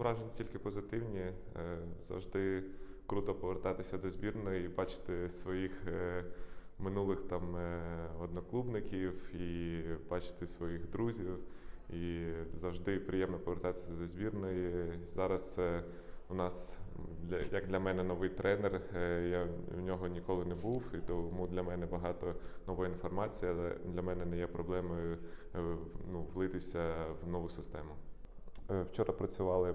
враження тільки позитивні. Е, Завжди круто повертатися до збірної і бачити своїх е, минулих там е, одноклубників і бачити своїх друзів. І завжди приємно повертатися до збірної. Зараз у нас, як для мене, новий тренер. Я в нього ніколи не був, і тому для мене багато нової інформації, але для мене не є проблемою ну, влитися в нову систему. Е, Вчора працювали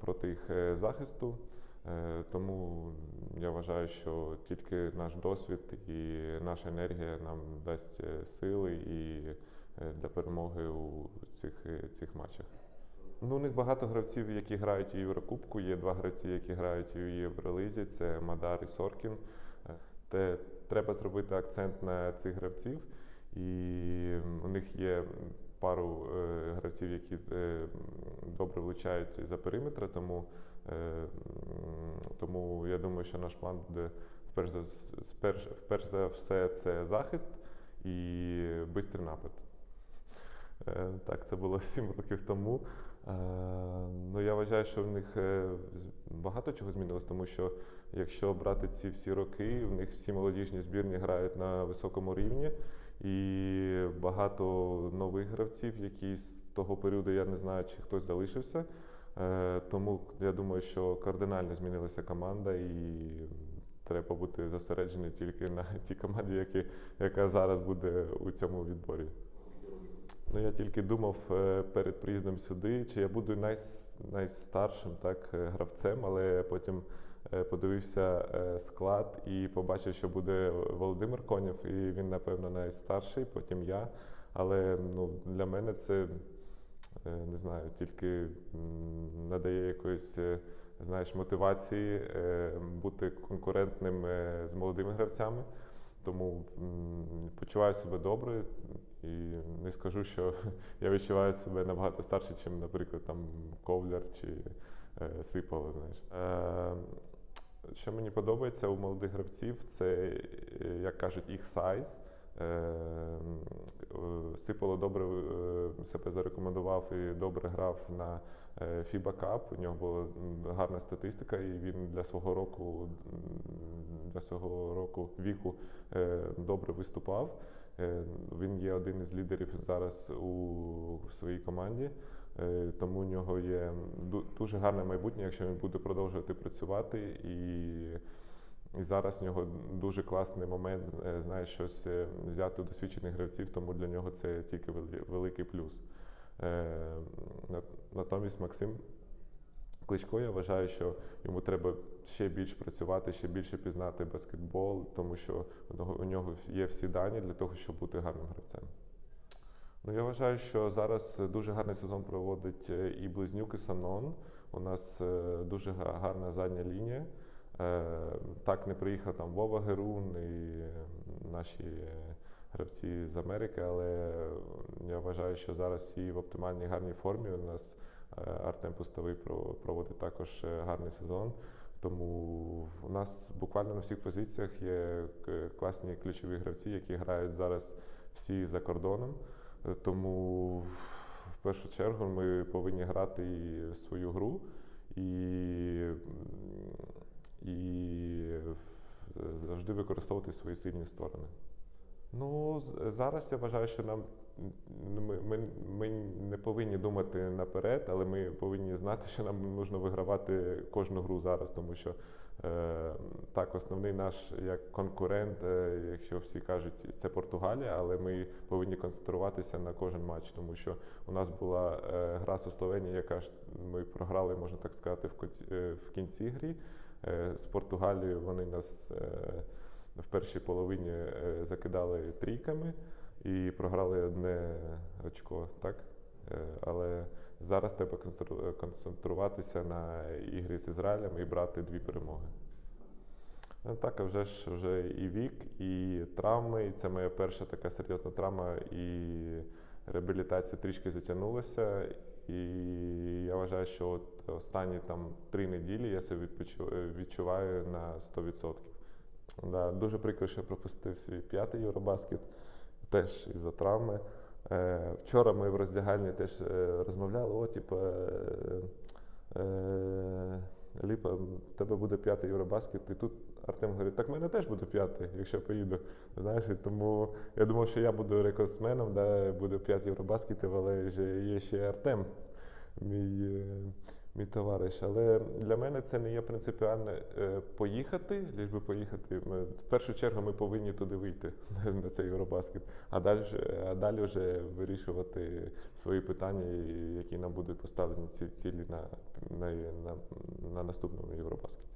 проти їх е, захисту, е, тому я вважаю, що тільки наш досвід і наша енергія нам дасть сили і для перемоги у цих, цих матчах. Ну, у них багато гравців, які грають у Єврокубку. Є два гравці, які грають у Євролизі. Це Мадар і Соркін. Те треба зробити акцент на цих гравців. І у них є пару е, гравців, які е, добре влучають за периметра, тому, е, тому я думаю, що наш план буде вперш за, вс- сперш- вперш за все це захист і бистрий напад. Так, це було сім років тому. Ну, я вважаю, що в них багато чого змінилось, тому що якщо брати ці всі роки, в них всі молодіжні збірні грають на високому рівні, і багато нових гравців, які з того періоду я не знаю, чи хтось залишився. Е, Тому я думаю, що кардинально змінилася команда, і треба бути зосереджений тільки на тій команді, які, яка зараз буде у цьому відборі. Ну, я тільки думав е, перед приїздом сюди, чи я буду найс, найстаршим так, гравцем, але потім подивився е, склад і побачив, що буде Володимир Конєв, і він, напевно, найстарший, потім я. Але ну, для мене це е, не знаю, тільки надає якоїсь е, знаєш, мотивації е, бути конкурентним е, з молодими гравцями. Тому почуваю себе добре і не скажу, що я відчуваю себе набагато старше, ніж, наприклад, там Ковляр чи е, Сипало. Знаєш. Що мені подобається у молодих гравців, це, е, як кажуть, їх сайз. Е, е, Сипало добре себе зарекомендував і добре грав на FIBA Cup. У нього була гарна статистика, і він для свого року, для свого року віку добре виступав. Він є один із лідерів зараз у своїй команді, тому у нього є дуже гарне майбутнє, якщо він буде продовжувати працювати. І, і зараз у нього дуже класний момент, е, знаєш, щось е, взяти досвідчених гравців, тому для нього це тільки великий плюс. Е, Натомість Максим Кличко, я вважаю, що йому треба ще більш працювати, ще більше пізнати баскетбол, тому що у нього є всі дані для того, щоб бути гарним гравцем. Ну, я вважаю, що зараз дуже гарний сезон проводить е, і Близнюк, і Санон. У нас е, дуже гарна задня лінія. Е, Так не приїхав там Вова Герун і наші гравці з Америки, але я вважаю, що зараз всі в оптимальній гарній формі. У нас Артем Пустовий проводить також гарний сезон. Тому у нас буквально на всіх позиціях є класні ключові гравці, які грають зараз всі за кордоном. Тому в першу чергу ми повинні грати свою гру і, і завжди використовувати свої сильні сторони. Ну, зараз я вважаю, що нам ми, ми, ми не повинні думати наперед, але ми повинні знати, що нам потрібно вигравати кожну гру зараз, тому що е, так, основний наш як конкурент, е, якщо всі кажуть, це Португалія, але ми повинні концентруватися на кожен матч, тому що у нас була е, гра зі Словенією, яка ж ми програли, можна так сказати, в кінці, е, в кінці грі. Е, з Португалією вони нас. Е, в першій половині е, закидали трійками і програли одне очко, так? Е, Але зараз треба концентруватися на ігрі з Ізраїлем і брати дві перемоги. Ну, Так, а вже ж вже і вік, і травми. І це моя перша така серйозна травма, і реабілітація трішки затягнулася. І я вважаю, що от останні там три неділі я себе відпочив- відчуваю на 100%. Да, дуже прикро, що я пропустив свій п'ятий Євробаскет, теж із-за травми. Е, вчора ми в роздягальні теж е, розмовляли, о, типу, е, Ліпа, в тебе буде п'ятий Євробаскет, і тут Артем говорить, так в мене теж буде п'ятий, якщо поїду. Знаєш, і тому я думав, що я буду рекордсменом, да, буде п'ять Євробаскетів, але є ще Артем, мій, мій товариш. Але для мене це не є принципіально е, поїхати, ліж би поїхати. Ми, в першу чергу ми повинні туди вийти на цей Євробаскет, а далі, а далі вже вирішувати свої питання, які нам будуть поставлені ці цілі на, на, на, на наступному Євробаскеті.